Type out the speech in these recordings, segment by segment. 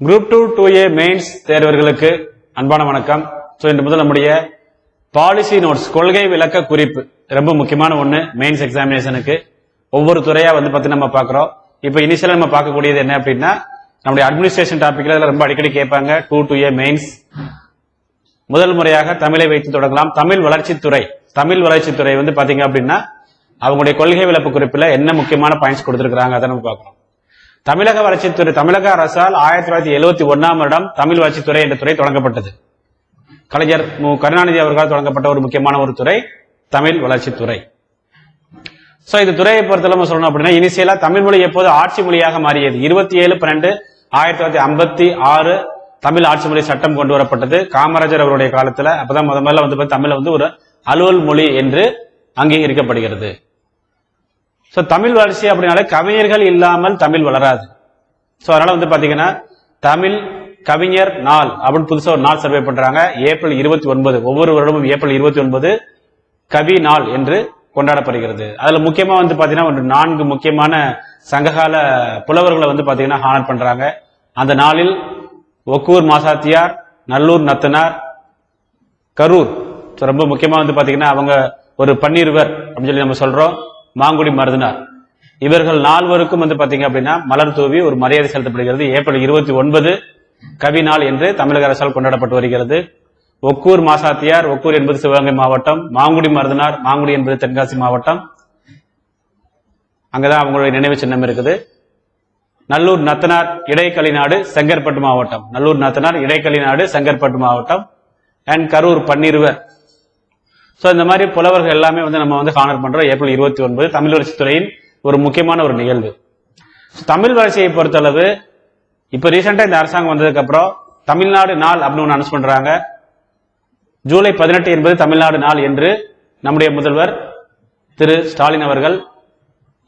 Group two two A mains தேர்வர்களுக்கு அன்பான வணக்கம். So இன்று முதல் நம்முடைய பாலிசி நோட்ஸ் கொள்கை விளக்க குறிப்பு ரொம்ப முக்கியமான ஒன்று மெயின்ஸ் எக்ஸாமினேஷனுக்கு ஒவ்வொரு துறையா வந்து பத்தி நம்ம பார்க்குறோம். இப்போ இனிஷியலாக நம்ம பார்க்கக்கூடியது என்ன அப்படின்னா நம்முடைய அட்மினிஸ்ட்ரேஷன் டாபிக்ல அதில் ரொம்ப அடிக்கடி கேட்பாங்க. டூ டூ ஏ மெயின்ஸ் முதல் முறையாக தமிழை வைத்து தொடங்கலாம். தமிழ் வளர்ச்சித்துறை தமிழ் வளர்ச்சித்துறை வந்து பாத்தீங்க அப்படின்னா அவங்களுடைய கொள்கை விளப்பு குறிப்பில் என்ன முக்கியமான பாயிண்ட்ஸ் கொடுத்துருக்காங்க அதை நம்ம பார்க்கணும் தமிழக வளர்ச்சித்துறை தமிழக அரசால் ஆயிரத்தி தொள்ளாயிரத்தி எழுபத்தி ஒன்னாம் வருடம் தமிழ் வளர்ச்சித்துறை என்ற துறை தொடங்கப்பட்டது. கலைஞர் மு. கருணாநிதி அவர்களால் தொடங்கப்பட்ட ஒரு முக்கியமான ஒரு துறை தமிழ் வளர்ச்சித்துறை. சோ இந்த துறையை பொறுத்தளவு சொல்லணும் அப்படின்னா இனிசியலா தமிழ் மொழி எப்போது ஆட்சி மொழியாக மாறியது? இருபத்தி ஏழு பன்னெண்டு ஆயிரத்தி தொள்ளாயிரத்தி ஐம்பத்தி ஆறு தமிழ் ஆட்சி மொழி சட்டம் கொண்டு வரப்பட்டது. காமராஜர் அவருடைய காலத்துல அப்பதான் முத முதல்ல வந்து தமிழ் வந்து ஒரு அலுவல் மொழி என்று அங்கீகரிக்கப்படுகிறது. சோ தமிழ் வளர்ச்சி அப்படின்னாலே கவிஞர்கள் இல்லாமல் தமிழ் வளராது. சோ அதனால வந்து பாத்தீங்கன்னா தமிழ் கவிஞர் நாள் அப்படின்னு புதுசாக ஒரு நாள் சர்வே பண்றாங்க. ஏப்ரல் இருபத்தி ஒன்பது ஒவ்வொரு வருடமும் ஏப்ரல் இருபத்தி ஒன்பது கவி நாள் என்று கொண்டாடப்படுகிறது. அதுல முக்கியமா வந்து பாத்தீங்கன்னா ஒரு நான்கு முக்கியமான சங்ககால புலவர்களை வந்து பாத்தீங்கன்னா ஹானர் பண்றாங்க. அந்த நாளில் ஒக்கூர் மாசாத்தியார் நல்லூர் நத்தனார் கரூர். ரொம்ப முக்கியமா வந்து பாத்தீங்கன்னா அவங்க ஒரு பன்னிருவர் அப்படின்னு சொல்லி நம்ம சொல்றோம். மாங்குடி மருதனார். இவர்கள் நால்வருக்கும் வந்து பாத்தீங்க அப்படின்னா மலர் தூவி ஒரு மரியாதை செலுத்தப்படுகிறது. ஏப்ரல் இருபத்தி ஒன்பது கவி நாள் என்று தமிழக அரசால் கொண்டாடப்பட்டு வருகிறது. ஒக்கூர் மாசாத்தியார் ஒக்கூர் என்பது சிவகங்கை மாவட்டம் மாங்குடி மருதனார் மாங்குடி என்பது தென்காசி மாவட்டம். அங்கதான் அவங்களுடைய நினைவு சின்னம் இருக்குது. நல்லூர் நத்தனார் இடைக்களிநாடு செங்கற்பட்டு மாவட்டம். நல்லூர் நத்தனார் இடைக்களிநாடு செங்கற்பட்டு மாவட்டம். அண்ட் கரூர் பன்னிருவர். ஸோ இந்த மாதிரி புலவர்கள் எல்லாமே வந்து நம்ம வந்து ஹானர் பண்றோம். ஏப்ரல் இருபத்தி ஒன்பது தமிழ் வளர்ச்சித் துறையின் ஒரு முக்கியமான ஒரு நிகழ்வு. தமிழ் வளர்ச்சியை பொறுத்தளவு இப்போ ரீசெண்டா இந்த அரசாங்கம் வந்ததுக்கு அப்புறம் தமிழ்நாடு நாள் அப்படின்னு ஒன்று அனௌன்ஸ் பண்றாங்க. ஜூலை பதினெட்டு என்பது தமிழ்நாடு நாள் என்று நம்முடைய முதல்வர் திரு ஸ்டாலின் அவர்கள்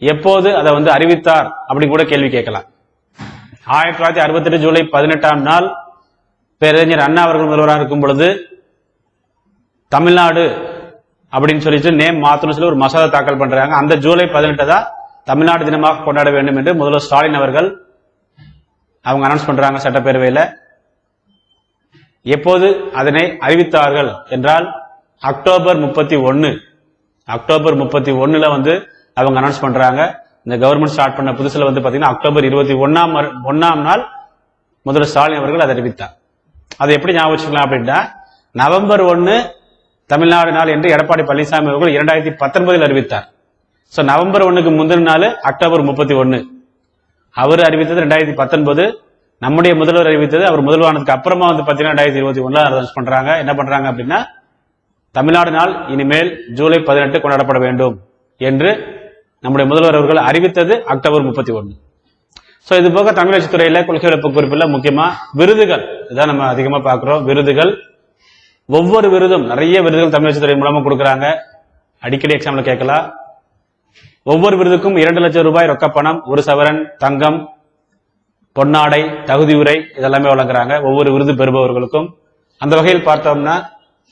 எப்போது அதை வந்து அறிவித்தார் அப்படின்னு கூட கேள்வி கேட்கலாம். ஆயிரத்தி தொள்ளாயிரத்தி அறுபத்தெட்டு ஜூலை பதினெட்டாம் நாள் பேரறிஞர் அண்ணா அவர்கள் முதல்வராக இருக்கும் பொழுது தமிழ்நாடு அப்படின்னு சொல்லிட்டு நேம் மாத்தணும் சொல்லி ஒரு மசோதா தாக்கல் பண்றாங்க. அந்த ஜூலை பதினெட்டு தான் தமிழ்நாடு தினமாக கொண்டாட வேண்டும் என்று முதல்வர் ஸ்டாலின் அவர்கள் அவங்க அனௌன்ஸ் பண்றாங்க சட்டப்பேரவையில. எப்போது அதனை அறிவித்தார்கள் என்றால் அக்டோபர் முப்பத்தி ஒன்னு. அக்டோபர் முப்பத்தி ஒன்னுல வந்து அவங்க அனௌன்ஸ் பண்றாங்க. இந்த கவர்மெண்ட் ஸ்டார்ட் பண்ண புதுசுல வந்து பாத்தீங்கன்னா அக்டோபர் இருபத்தி ஒன்னாம் ஒன்னாம் நாள் முதல்வர் ஸ்டாலின் அவர்கள் அதை அறிவித்தார். அதை எப்படி ஞாபகம் வச்சுக்கலாம் அப்படின்னா நவம்பர் ஒன்னு தமிழ்நாடு நாள் என்று எடப்பாடி பழனிசாமி அவர்கள் இரண்டாயிரத்தி பத்தொன்பதில் அறிவித்தார். ஸோ நவம்பர் ஒன்றுக்கு முந்தின நாள் அக்டோபர் முப்பத்தி ஒன்று அவர் அறிவித்தது ரெண்டாயிரத்தி பத்தொன்பது. நம்முடைய முதல்வர் அறிவித்தது அவர் முதல்வானதுக்கு அப்புறமா வந்து பார்த்தீங்கன்னா ரெண்டாயிரத்தி இருபத்தி ஒன்றில் அனௌன்ஸ் பண்ணுறாங்க என்ன பண்ணுறாங்க அப்படின்னா தமிழ்நாடு நாள் இனிமேல் ஜூலை பதினெட்டு கொண்டாடப்பட வேண்டும் என்று நம்முடைய முதல்வர் அவர்கள் அறிவித்தது அக்டோபர் முப்பத்தி ஒன்று ஸோ இது போக தமிழ் துறையில் கொள்கை விளப்பு குறிப்பில் முக்கியமாக விருதுகள். இதான் நம்ம அதிகமாக பார்க்குறோம். விருதுகள் ஒவ்வொரு விருதும் நிறைய விருதுகள் தமிழ் மூலமா கொடுக்குறாங்க. அடிக்கடி எக்ஸாம்ல கேட்கலாம். ஒவ்வொரு விருதுக்கும் இரண்டு லட்சம் ரூபாய் ரொக்க பணம் ஒரு சவரன் தங்கம் பொன்னாடை தகுதி உரை இதெல்லாமே வழங்குறாங்க. ஒவ்வொரு விருது பெறுபவர்களுக்கும். அந்த வகையில் பார்த்தோம்னா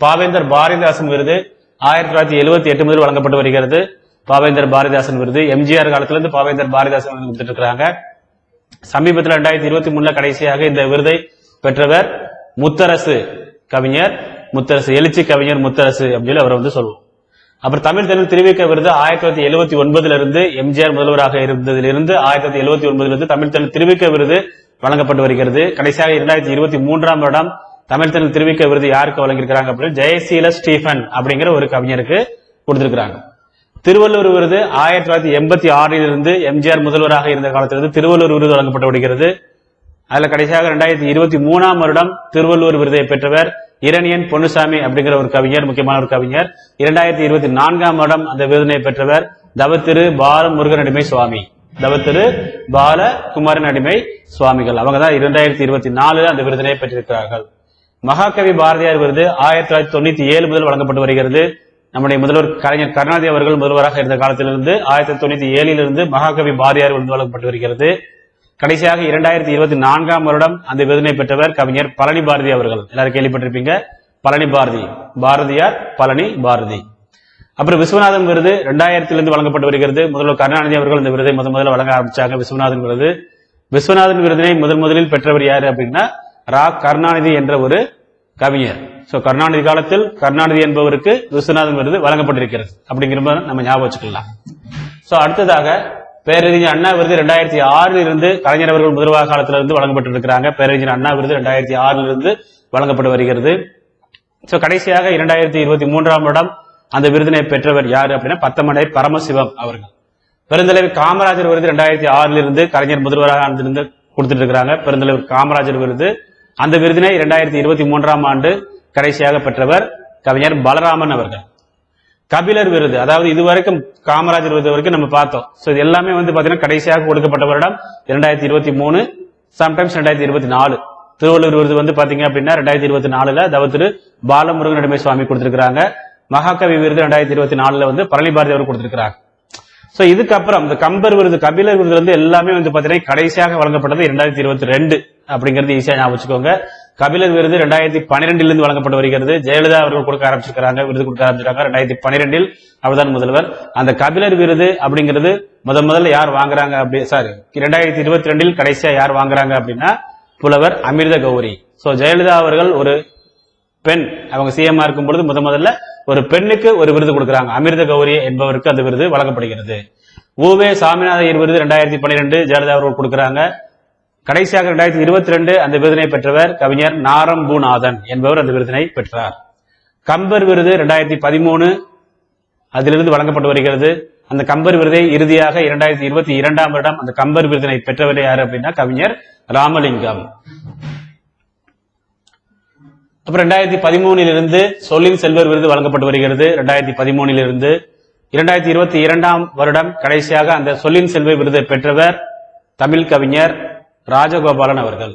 பாவேந்தர் பாரதிதாசன் விருது ஆயிரத்தி தொள்ளாயிரத்தி எழுபத்தி எட்டு முதல் வழங்கப்பட்டு வருகிறது. பாவேந்தர் பாரதிதாசன் விருது. எம்ஜிஆர் காலத்திலிருந்து பாவேந்தர் பாரதிதாசன் விருது கொடுத்துட்டு இருக்கிறாங்க சமீபத்தில் ரெண்டாயிரத்தி இருபத்தி மூணுல கடைசியாக இந்த விருதை பெற்றவர் முத்தரசு கவிஞர். முத்தரசு எழுச்சி கவிஞர் முத்தரசு அப்படின்னு அவரை வந்து சொல்லுவோம். அப்புறம் தமிழ் தமிழ் திருவிக்க விருது ஆயிரத்தி தொள்ளாயிரத்தி எழுபத்தி ஒன்பதுல இருந்து எம்ஜிஆர் முதல்வராக இருந்ததிலிருந்து ஆயிரத்தி தொள்ளாயிரத்தி எழுபத்தி ஒன்பதுல இருந்து தமிழ் தமிழ் திருவிக்க விருது வழங்கப்பட்டு வருகிறது. கடைசியாக இரண்டாயிரத்தி இருபத்தி மூன்றாம் வருடம் தமிழ் தமிழ் திருவிக்க விருது யாருக்கு வழங்கியிருக்கிறாங்க அப்படின்னு ஜெயசீல ஸ்டீஃபன் அப்படிங்கிற ஒரு கவிஞருக்கு கொடுத்திருக்கிறாங்க. திருவள்ளூர் விருது ஆயிரத்தி தொள்ளாயிரத்தி எண்பத்தி ஆறிலிருந்து எம்ஜிஆர் முதல்வராக இருந்த காலத்திலிருந்து திருவள்ளூர் விருது வழங்கப்பட்டு வருகிறது. அதுல கடைசியாக ரெண்டாயிரத்தி இருபத்தி மூணாம் வருடம் திருவள்ளுவர் விருதை பெற்றவர் இரணியன் பொன்னுசாமி அப்படிங்கிற ஒரு கவிஞர் முக்கியமான ஒரு கவிஞர். இரண்டாயிரத்தி இருபத்தி நான்காம் வருடம் அந்த விருதினை பெற்றவர் தவத்திரு பால முருகன் அடிமை சுவாமி. தவத்திரு பால குமாரன் அடிமை சுவாமிகள். அவங்க தான் இரண்டாயிரத்தி இருபத்தி நாலுல அந்த விருதினை பெற்றிருக்கிறார்கள். மகாகவி பாரதியார் விருது ஆயிரத்தி தொள்ளாயிரத்தி தொண்ணூத்தி ஏழு முதல் வழங்கப்பட்டு வருகிறது. நம்முடைய முதல்வர் கலைஞர் கருணாநிதி அவர்கள் முதல்வராக இருந்த காலத்திலிருந்து ஆயிரத்தி தொள்ளாயிரத்தி தொண்ணூத்தி ஏழிலிருந்து மகாகவி பாரதியார் விருது வழங்கப்பட்டு வருகிறது. கடைசியாக இரண்டாயிரத்தி இருபத்தி நான்காம் வருடம் அந்த விருதினை பெற்றவர் கவிஞர் பழனி பாரதி அவர்கள். எல்லாரும் கேள்விப்பட்டிருப்பீங்க. பழனி பாரதி. பாரதியார் பழனி பாரதி. அப்புறம் விஸ்வநாதன் விருது ரெண்டாயிரத்திலிருந்து வழங்கப்பட்டு வருகிறது. முதல்வர் கருணாநிதி அவர்கள் இந்த விருதை முதன் முதல்ல வழங்க ஆரம்பிச்சாங்க விஸ்வநாதன் விருது. விஸ்வநாதன் விருதினை முதன் முதலில் பெற்றவர் யாரு அப்படின்னா ரா. கருணாநிதி என்ற ஒரு கவிஞர். சோ கருணாநிதி காலத்தில் கருணாநிதி என்பவருக்கு விஸ்வநாதன் விருது வழங்கப்பட்டிருக்கிறது. அப்படிங்கிற நம்ம ஞாபகம் வச்சுக்கலாம். சோ அடுத்ததாக பேரறிஞர் அண்ணா விருது ரெண்டாயிரத்தி ஆறில் இருந்து கலைஞர் அவர்கள் முதல்வர் காலத்துல இருந்து வழங்கப்பட்டிருக்கிறாங்க. பேரறிஞர் அண்ணா விருது ரெண்டாயிரத்தி ஆறில் இருந்து வழங்கப்பட்டு வருகிறது. சோ கடைசியாக இரண்டாயிரத்தி இருபத்தி மூன்றாம் வருடம் அந்த விருதினை பெற்றவர் யாரு அப்படின்னா பத்தமடை பரமசிவம் அவர்கள். பெருந்தலைவர் காமராஜர் விருது ரெண்டாயிரத்தி ஆறில் இருந்து கலைஞர் முதல்வராக இருந்து கொடுத்துட்டு இருக்கிறாங்க பெருந்தலைவர் காமராஜர் விருது அந்த விருதினை இரண்டாயிரத்தி இருபத்தி மூன்றாம் ஆண்டு கடைசியாக பெற்றவர் கவிஞர் பலராமன் அவர்கள். கபிலர் விருது. அதாவது இதுவரைக்கும் காமராஜர் விருது வரைக்கும் நம்ம பார்த்தோம். சோ இது எல்லாமே வந்து பாத்தீங்கன்னா கடைசியாக கொடுக்கப்பட்ட வருடம் இரண்டாயிரத்தி இருபத்தி மூணு சம்டைம்ஸ் ரெண்டாயிரத்தி இருபத்தி நாலு. திருவள்ளுவர் விருது வந்து பாத்தீங்க அப்படின்னா ரெண்டாயிரத்தி இருபத்தி நாலுல தவ திரு பாலமுருகன் நடுமை சுவாமி கொடுத்திருக்கிறாங்க. மகாகவி விருது ரெண்டாயிரத்தி இருபத்தி நாலுல வந்து பழனி பாரதி அவர் கொடுத்திருக்கிறாங்க. சோ இதுக்கப்புறம் இந்த கம்பர் விருது கபிலர் விருது வந்து எல்லாமே வந்து பாத்தீங்கன்னா கடைசியாக வழங்கப்பட்டது இரண்டாயிரத்தி இருபத்தி ரெண்டு அப்படிங்கிறது ஈஸியாக ஞாபகம் வச்சுக்கோங்க. கபிலர் விருது ரெண்டாயிரத்தி பன்னிரெண்டில் இருந்து வழங்கப்பட்டு வருகிறது. ஜெயலலிதா அவர்கள் கொடுக்க ஆரம்பிச்சிருக்கிறாங்க விருது கொடுக்க ஆரம்பிச்சிருக்காங்க. ரெண்டாயிரத்தி பன்னிரெண்டில் அவர்தான் முதல்வர். அந்த கபிலர் விருது அப்படிங்கிறது முத முதல்ல யார் வாங்குறாங்க அப்படி சாரி ரெண்டாயிரத்தி இருபத்தி ரெண்டில் கடைசியா யார் வாங்குறாங்க அப்படின்னா புலவர் அமிர்த கௌரி. சோ ஜெயலலிதா அவர்கள் ஒரு பெண். அவங்க சிஎம் இருக்கும் பொழுது முத முதல்ல ஒரு பெண்ணுக்கு ஒரு விருது கொடுக்குறாங்க. அமிர்த கௌரி என்பவருக்கு அந்த விருது வழங்கப்படுகிறது. ஊவே சாமிநாத ஐயர் விருது ரெண்டாயிரத்தி பன்னிரெண்டு ஜெயலலிதா அவர்கள் கொடுக்குறாங்க. கடைசியாக இரண்டாயிரத்தி இருபத்தி ரெண்டு அந்த விருதினை பெற்றவர் கவிஞர் நாரம்பூநாதன் என்பவர் அந்த விருதினை பெற்றார். கம்பர் விருது இரண்டாயிரத்தி பதிமூணு அதிலிருந்து வழங்கப்பட்டு வருகிறது. அந்த கம்பர் விருதை இறுதியாக இரண்டாயிரத்தி இருபத்தி இரண்டாம் வருடம் அந்த கம்பர் விருதினை பெற்றவர் யார் அப்படின்னா கவிஞர் ராமலிங்கம். அப்புறம் ரெண்டாயிரத்தி பதிமூணிலிருந்து சொல்லின் செல்வர் விருது வழங்கப்பட்டு வருகிறது. ரெண்டாயிரத்தி பதிமூணிலிருந்து இரண்டாயிரத்தி இருபத்தி இரண்டாம் வருடம் கடைசியாக அந்த சொல்லின் செல்வர் விருதை பெற்றவர் தமிழ் கவிஞர் ராஜகோபாலன் அவர்கள்.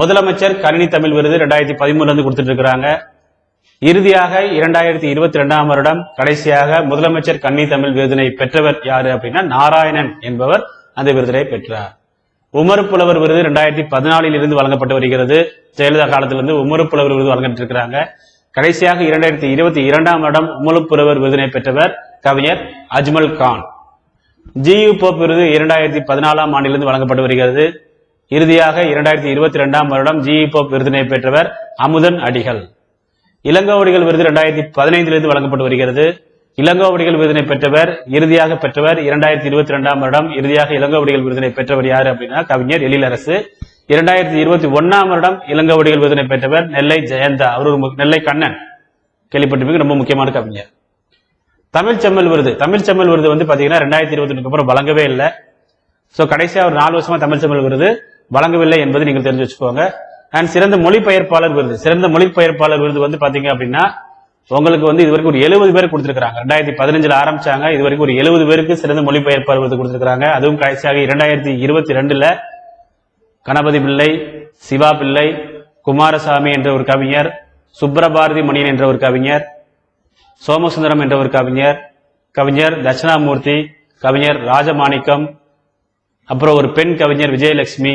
முதலமைச்சர் கணினி தமிழ் விருது ரெண்டாயிரத்தி பதிமூணுல இருந்து கொடுத்துட்டு இருக்கிறாங்க இறுதியாக இரண்டாயிரத்தி இருபத்தி ரெண்டாம் வருடம் கடைசியாக முதலமைச்சர் கன்னி தமிழ் விருதினை பெற்றவர் யாரு அப்படின்னா நாராயணன் என்பவர் அந்த விருதினை பெற்றார். உமர் புலவர் விருது ரெண்டாயிரத்தி பதினாலில் இருந்து வழங்கப்பட்டு வருகிறது. ஜெயலலிதா காலத்திலிருந்து உமர் புலவர் விருது வழங்கிட்டு இருக்கிறாங்க கடைசியாக இரண்டாயிரத்தி இருபத்தி இரண்டாம் வருடம் உமர் புலவர் விருதினை பெற்றவர் கவிஞர் அஜ்மல் கான். ஜியு போப் விருது இரண்டாயிரத்தி பதினாலாம் ஆண்டிலிருந்து வழங்கப்பட்டு வருகிறது. இறுதியாக இரண்டாயிரத்தி இருபத்தி ரெண்டாம் வருடம் ஜிஇ போப் விருதினை பெற்றவர் அமுதன் அடிகள். இளங்கோவடிகள் விருது இரண்டாயிரத்தி பதினைந்திலிருந்து வழங்கப்பட்டு வருகிறது. இளங்கோவடிகள் விருதினை பெற்றவர் இறுதியாக பெற்றவர் இரண்டாயிரத்தி இருபத்தி ரெண்டாம் வருடம் இறுதியாக இளங்கோவடிகள் விருதினை பெற்றவர் யாரு அப்படின்னா கவிஞர் எழிலரசு. இரண்டாயிரத்தி இருபத்தி ஒன்னாம் வருடம் இளங்கோவடிகள் விருதினை பெற்றவர் நெல்லை ஜெயந்தா. அவர் ஒரு நெல்லை கண்ணன். கேள்விப்பட்டிருப்பீங்க ரொம்ப முக்கியமான கவிஞர். தமிழ் செம்மல் விருது. தமிழ் செம்மல் விருது வந்து பாத்தீங்கன்னா ரெண்டாயிரத்தி இருபத்தி அப்புறம் வழங்கவே இல்லை. ஸோ கடைசியா ஒரு நாலு வருஷமா தமிழ் செம்மல் விருது. வழங்கவில்லை என்பதை நீங்கள் தெரிஞ்சு வச்சுக்கோங்க. அண்ட் சிறந்த மொழிபெயர்ப்பாளர் விருது. சிறந்த மொழிபெயர்ப்பாளர் விருது வந்து பாத்தீங்க அப்படின்னா உங்களுக்கு வந்து இது வரைக்கும் ஒரு எழுபது பேர் கொடுத்திருக்காங்க ரெண்டாயிரத்தி பதினஞ்சுல ஆரம்பிச்சாங்க. இது வரைக்கும் ஒரு எழுபது பேருக்கு சிறந்த மொழிபெயர்ப்பாளர் விருது கொடுத்திருக்காங்க அதுவும் கடைசியாக இரண்டாயிரத்தி இருபத்தி ரெண்டுல கணபதி பிள்ளை சிவா பிள்ளை குமாரசாமி என்ற ஒரு கவிஞர் சுப்ரபாரதி மணியன் என்ற ஒரு கவிஞர் சோமசுந்தரம் என்ற ஒரு கவிஞர் கவிஞர் தட்சிணாமூர்த்தி கவிஞர் ராஜமாணிக்கம் அப்புறம் ஒரு பெண் கவிஞர் விஜயலட்சுமி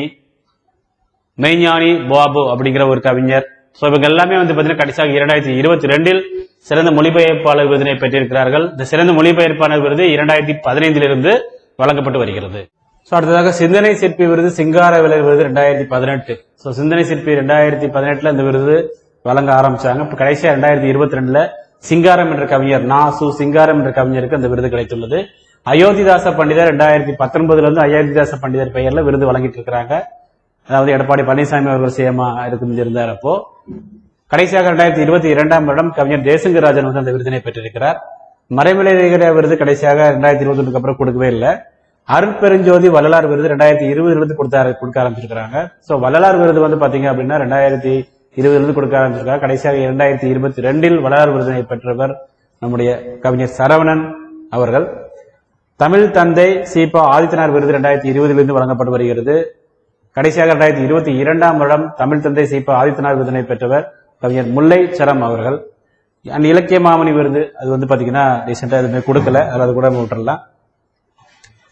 மெய்ஞானி பாபு அப்படிங்கிற ஒரு கவிஞர். ஸோ இவங்க எல்லாமே வந்து பார்த்தீங்கன்னா கடைசியாக இரண்டாயிரத்தி இருபத்தி ரெண்டில் சிறந்த மொழிபெயர்ப்பாளர் விருதினை பெற்றிருக்கிறார்கள். இந்த சிறந்த மொழிபெயர்ப்பாளர் விருது இரண்டாயிரத்தி பதினைந்திலிருந்து வழங்கப்பட்டு வருகிறது. ஸோ அடுத்ததாக சிந்தனை சிற்பி விருது சிங்கார விலை விருது ரெண்டாயிரத்தி பதினெட்டு. ஸோ சிந்தனை சிற்பி ரெண்டாயிரத்தி பதினெட்டுல இந்த விருது வழங்க ஆரம்பிச்சாங்க. இப்போ கடைசியாக ரெண்டாயிரத்தி இருபத்தி ரெண்டுல சிங்காரம் என்ற கவிஞர் நா சு சிங்காரம் என்ற கவிஞருக்கு அந்த விருது கிடைத்துள்ளது. அயோத்திதாச பண்டிதர் ரெண்டாயிரத்தி பத்தொன்பதுல இருந்து அயோத்திதாச பண்டிதர் பெயர்ல விருது வழங்கிட்டு இருக்கிறாங்க. அதாவது எடப்பாடி பழனிசாமி அவர்கள் சிஎம்மா இருக்கு இருந்தார் அப்போ. கடைசியாக ரெண்டாயிரத்தி இருபத்தி இரண்டாம் வருடம் கவிஞர் ஜெயசங்கராஜன் வந்து அந்த விருதினை பெற்றிருக்கிறார். மறைமலை விருது கடைசியாக ரெண்டாயிரத்தி இருபத்தி ஒன்றுக்கு அப்புறம் கொடுக்கவே இல்லை. அருட்பெருஞ்சோதி வள்ளலார் விருது ரெண்டாயிரத்தி இருபதுல இருந்து கொடுத்தாரு கொடுக்க ஆரம்பிச்சிருக்காங்க சோ வள்ளலார் விருது வந்து பாத்தீங்க அப்படின்னா ரெண்டாயிரத்தி இருபதுல இருந்து கொடுக்க ஆரம்பிச்சிருக்காங்க. கடைசியாக இரண்டாயிரத்தி இருபத்தி ரெண்டில் வள்ளலார் விருதினை பெற்றவர் நம்முடைய கவிஞர் சரவணன் அவர்கள். தமிழ் தந்தை சீபா ஆதித்தனார் விருது ரெண்டாயிரத்தி இருபதிலிருந்து வழங்கப்பட்டு வருகிறது. கடைசியாக ரெண்டாயிரத்தி இருபத்தி இரண்டாம் வருடம் தமிழ் தந்தை சீபா ஆதித்தனார் விருதினை பெற்றவர் கவிஞர் முல்லை சரம் அவர்கள். அந்த இலக்கிய மாமணி விருது அது வந்து பாத்தீங்கன்னா ரீசெண்டா எதுவுமே கொடுக்கல. அதில் அது கூட விட்டுடலாம்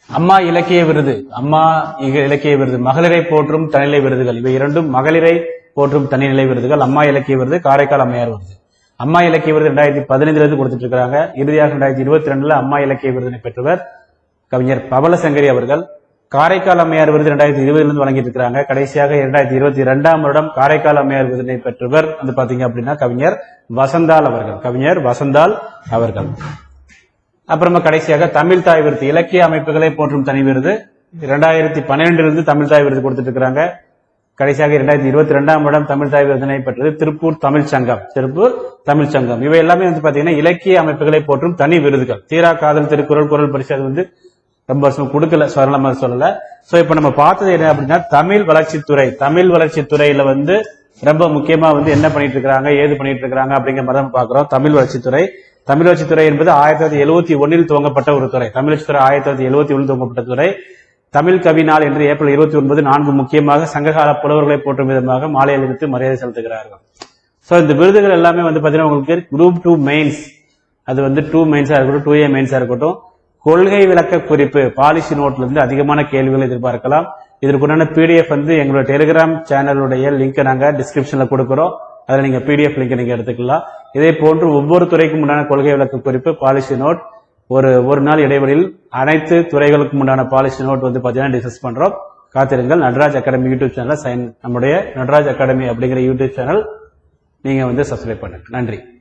அம்மா இலக்கிய விருது அம்மா இக- இலக்கிய விருது மகளிரை போற்றும் தனிநிலை விருதுகள். இவை இரண்டும் மகளிரை போற்றும் தனிநிலை விருதுகள். அம்மா இலக்கிய விருது காரைக்கால் அம்மையார் விருது. அம்மா இலக்கிய விருது ரெண்டாயிரத்தி பதினைந்துல இருந்து கொடுத்துட்டு இருக்காங்க. இறுதியாக ரெண்டாயிரத்தி இருபத்தி ரெண்டுல அம்மா இலக்கிய விருதினை பெற்றவர் கவிஞர் பவளசங்கரி அவர்கள். காரைக்கால் அம்மையார் விருது ரெண்டாயிரத்தி இருபதுலேருந்து வழங்கிட்டு இருக்காங்க கடைசியாக இரண்டாயிரத்தி இருபத்தி ரெண்டாம் வருடம் காரைக்கால் அம்மையார் விருதினை பெற்றவர் வந்து பாத்தீங்க அப்படின்னா கவிஞர் வசந்தால் அவர்கள். கவிஞர் வசந்தால் அவர்கள். அப்புறமா கடைசியாக தமிழ் தாய் விருது இலக்கிய அமைப்புகளை போற்றும் தனி விருது. இரண்டாயிரத்தி பன்னிரெண்டிலிருந்து தமிழ் தாய் விருது கொடுத்துட்டு இருக்கிறாங்க கடைசியாக இரண்டாயிரத்தி இருபத்தி ரெண்டாம் வருடம் தமிழ் தாய் விருதினை பெற்றது திருப்பூர் தமிழ் சங்கம். திருப்பூர் தமிழ் சங்கம். இவை எல்லாமே வந்து பாத்தீங்கன்னா இலக்கிய அமைப்புகளை போற்றும் தனி விருதுகள். தீரா காதல் திருக்குறள் குரல் பரிசு அது வந்து ரொம்ப வருஷம் கொடுக்கல சொல்லலாம சொல்லல. ஸோ இப்போ நம்ம பார்த்தது என்ன அப்படின்னா தமிழ் வளர்ச்சித்துறை. தமிழ் வளர்ச்சித்துறையில வந்து ரொம்ப முக்கியமாக வந்து என்ன பண்ணிட்டு இருக்கிறாங்க ஏது பண்ணிட்டு இருக்கிறாங்க அப்படிங்கிற மாதிரி நம்ம பார்க்குறோம். தமிழ் வளர்ச்சித்துறை. தமிழ் வளர்ச்சித்துறை என்பது ஆயிரத்தி தொள்ளாயிரத்தி எழுபத்தி ஒன்னில் துவங்கப்பட்ட ஒரு துறை. தமிழ் வளர்ச்சித்துறை ஆயிரத்தி தொள்ளாயிரத்தி எழுபத்தி ஒன்னில் துவங்கப்பட்ட துறை. தமிழ் கவி நாள் என்று ஏப்ரல் இருபத்தி ஒன்பது நான்கு முக்கியமாக சங்ககால புலவர்களை போற்றும் விதமாக மாலை அணிவித்து மரியாதை செலுத்துகிறார்கள். ஸோ இந்த விருதுகள் எல்லாமே வந்து பார்த்தீங்கன்னா உங்களுக்கு குரூப் டூ மெயின்ஸ் அது வந்து டூ மெயின்ஸாக இருக்கட்டும் டூ ஏ மெயின்ஸாக இருக்கட்டும். கொள்கை விளக்க குறிப்பு பாலிசி நோட்ல இருந்து அதிகமான கேள்விகள் எதிர்பார்க்கலாம். இதற்குண்டான பிடிஎஃப் வந்து எங்களோட டெலிகிராம் சேனலுடைய லிங்கை நாங்கள் டிஸ்கிரிப்ஷன்ல கொடுக்குறோம். அதில் நீங்க பிடிஎஃப் லிங்க் நீங்க எடுத்துக்கலாம். இதே போன்று ஒவ்வொரு துறைக்கும் உண்டான கொள்கை விளக்க குறிப்பு பாலிசி நோட் ஒரு ஒரு நாள் இடைவெளியில் அனைத்து துறைகளுக்கும் உண்டான பாலிசி நோட் வந்து பார்த்தீங்கன்னா டிஸ்கஸ் பண்றோம். காத்திருங்கள். Nataraj academy YouTube channel sign நம்முடைய நடராஜ் அகாடமி அப்படிங்கிற யூடியூப் சேனல் நீங்க வந்து சப்ஸ்கிரைப் பண்ணுங்க. நன்றி.